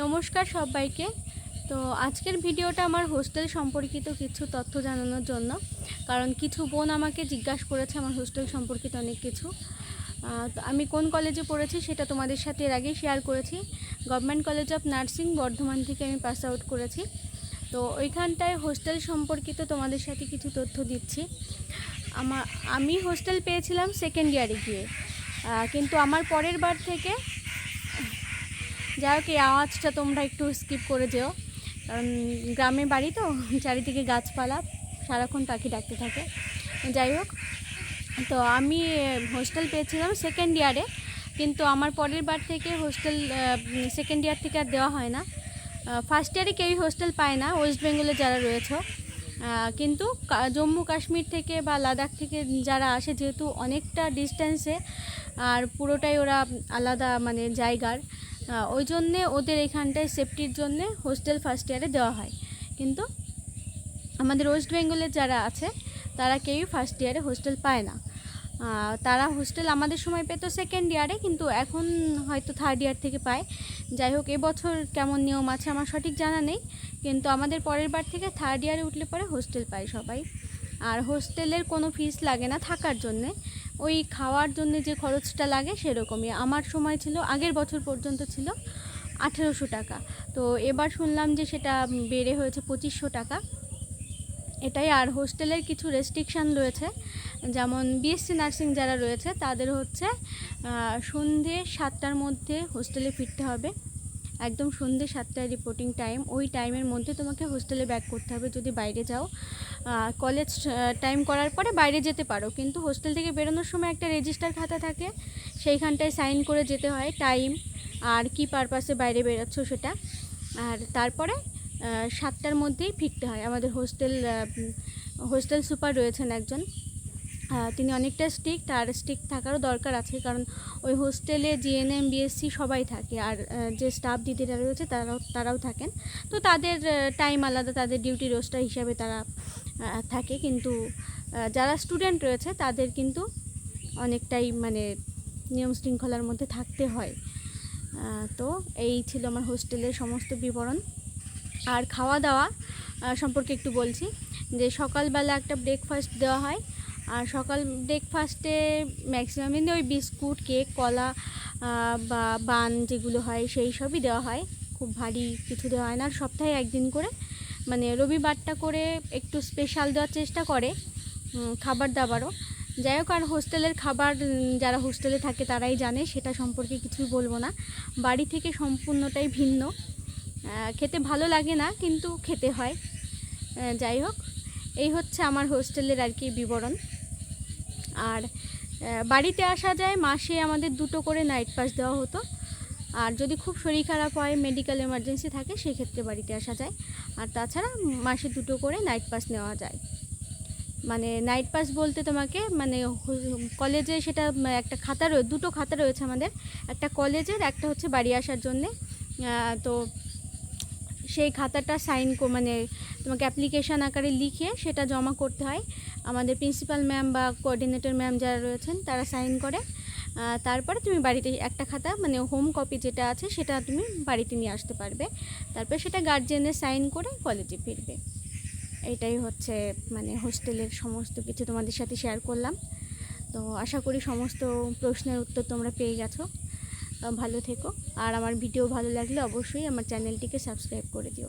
নমস্কার সবাইকে। তো আজকের ভিডিওটা আমার হোস্টেল সম্পর্কিত কিছু তথ্য জানানোর জন্য, কারণ কিছু বোন আমাকে জিজ্ঞাসা করেছে আমার হোস্টেল সম্পর্কিত অনেক কিছু। আমি কোন কলেজে পড়েছি সেটা তোমাদের সাথে এর আগেই শেয়ার করেছি। Government college of nursing Bardhaman থেকে আমি পাস আউট করেছি। তো ওইখানটায় হোস্টেল সম্পর্কিত তোমাদের সাথে কিছু তথ্য দিচ্ছি। আমার আমি হোস্টেল পেয়েছিলাম সেকেন্ড ইয়ারে গিয়ে। কিন্তু আমার পরের বার থেকে যাই হোক, এই আওয়াজটা তোমরা একটু স্কিপ করে যেও। কারণ গ্রামে বাড়ি তো, চারিদিকে গাছপালা, সারাক্ষণ পাখি ডাকতে থাকে। যাই হোক, তো আমি হোস্টেল পেয়েছিলাম সেকেন্ড ইয়ারে কিন্তু আমার পরের বার থেকে হোস্টেল সেকেন্ড ইয়ার থেকে আর দেওয়া হয় না। ফার্স্ট ইয়ারে কেউই হোস্টেল পায় না ওয়েস্ট বেঙ্গলে যারা রয়েছে। কিন্তু জম্মু কাশ্মীর থেকে বা লাদাখ থেকে যারা আসে, যেহেতু অনেকটা ডিস্টেন্সে আর পুরোটাই ওরা আলাদা মানে জায়গার। ওই জন্যে ওদের এখানটায় সেফটির জন্যে হোস্টেল ফার্স্ট ইয়ারে দেওয়া হয়। কিন্তু আমাদের ওয়েস্ট বেঙ্গলের যারা আছে, তারা কেউই ফার্স্ট ইয়ারে হোস্টেল পায় না। তারা হোস্টেল আমাদের সময় পেতো সেকেন্ড ইয়ারে কিন্তু এখন হয়তো থার্ড ইয়ার থেকে পায়। যাই হোক, এবছর কেমন নিয়ম আছে আমার সঠিক জানা নেই, কিন্তু আমাদের পরের বার থেকে থার্ড ইয়ারে উঠলে পরে হোস্টেল পায় সবাই। আর হোস্টেলের কোনো ফিস লাগে না থাকার জন্যে। ওই খাওয়ার জন্য যে খরচটা লাগে সেরকমই। আমার সময় ছিল, আগের বছর পর্যন্ত ছিল আঠেরোশো টাকা। তো এবার শুনলাম যে সেটা বেড়ে হয়েছে পঁচিশশো টাকা। এটাই আর হোস্টেলের কিছু রেস্ট্রিকশান রয়েছে। যেমন বিএসসি নার্সিং যারা রয়েছে, তাদের হচ্ছে সন্ধে সাতটার মধ্যে হোস্টেলে ফিরতে হবে। একদম সন্ধে সাতটায় রিপোর্টিং টাইম ওই টাইমের মধ্যে তোমাকে হোস্টেলে ব্যাক করতে হবে যদি বাইরে যাও। কলেজ টাইম করার পরে বাইরে যেতে পারো, কিন্তু হোস্টেল থেকে বেরোনোর সময় একটা রেজিস্টার খাতা থাকে, সেইখানটায় সাইন করে যেতে হয় টাইম আর কি পারপাসে বাইরে বেরোচ্ছ সেটা। আর তারপরে সাতটার মধ্যেই ফিরতে হয়। আমাদের হোস্টেল হোস্টেল সুপার রয়েছেন একজন। তিনি অনেকটা স্ট্রিক্ট আর স্ট্রিক্ট থাকারও দরকার আছে, কারণ ওই হোস্টেলে জিএনএম বিএসসি সবাই থাকে, আর যে স্টাফ দিদিরা রয়েছে তারাও তারাও থাকেন। তো তাদের টাইম আলাদা, তাদের ডিউটি রোস্টার হিসাবে তারা থাকে, কিন্তু যারা স্টুডেন্ট রয়েছে তাদের কিন্তু অনেকটাই মানে নিয়ম শৃঙ্খলার মধ্যে থাকতে হয়। তো এই ছিল আমার হোস্টেলের সমস্ত বিবরণ। আর খাওয়া দাওয়া সম্পর্কে একটু বলছি, যে সকালবেলা একটা ব্রেকফাস্ট দেওয়া হয় আর সকাল ব্রেকফাস্টে ম্যাক্সিমাম দিন ওই বিস্কুট কেক কলা বা বান যেগুলো হয় সেই সবই দেওয়া হয়। খুব ভারী কিছু দেওয়া হয় না। আর সপ্তাহে একদিন করে মানে রবিবারটা করে একটু স্পেশাল দেওয়ার চেষ্টা করে খাবার দাবারও। যাই হোক, আর হোস্টেলের খাবার যারা হোস্টেলে থাকে তারাই জানে, সেটা সম্পর্কে কিছুই বলব না। বাড়ি থেকে সম্পূর্ণটাই ভিন্ন। খেতে ভালো লাগে না, কিন্তু খেতে হয়। যাই হোক, এই হচ্ছে আমার হোস্টেলের আর কি বিবরণ। আর বাড়িতে আসা যায়, মাসে আমাদের দুটো করে নাইট পাস দেওয়া হতো। আর যদি খুব শরীর খারাপ হয় মেডিকেল এমার্জেন্সি থাকে, সেক্ষেত্রে বাড়িতে আসা যায়। আর তাছাড়া মাসে দুটো করে নাইট পাস নেওয়া যায়। মানে নাইট পাস বলতে তোমাকে মানে কলেজে সেটা একটা খাতা রয়ে, দুটো খাতা রয়েছে আমাদের। একটা কলেজের একটা হচ্ছে বাড়ি আসার জন্যে। তো সেই খাতাটা সাইন মানে তোমাকে অ্যাপ্লিকেশান আকারে লিখে সেটা জমা করতে হয়। আমাদের প্রিন্সিপাল ম্যাম বা কোঅর্ডিনেটর ম্যাম যারা রয়েছেন, তারা সাইন করে। তারপরে তুমি বাড়িতে একটা খাতা মানে হোম কপি যেটা আছে, সেটা তুমি বাড়িতে নিয়ে আসতে পারবে। তারপরে সেটা গার্জেনের সাইন করে কলেজে ফিরবে। এটাই হচ্ছে মানে হোস্টেলের সমস্ত কিছু তোমাদের সাথে শেয়ার করলাম। তো আশা করি সমস্ত প্রশ্নের উত্তর তোমরা পেয়ে গেছো। ভালো থেকো। আর আমার ভিডিও ভালো লাগলে অবশ্যই আমার চ্যানেলটিকে সাবস্ক্রাইব করে দিও।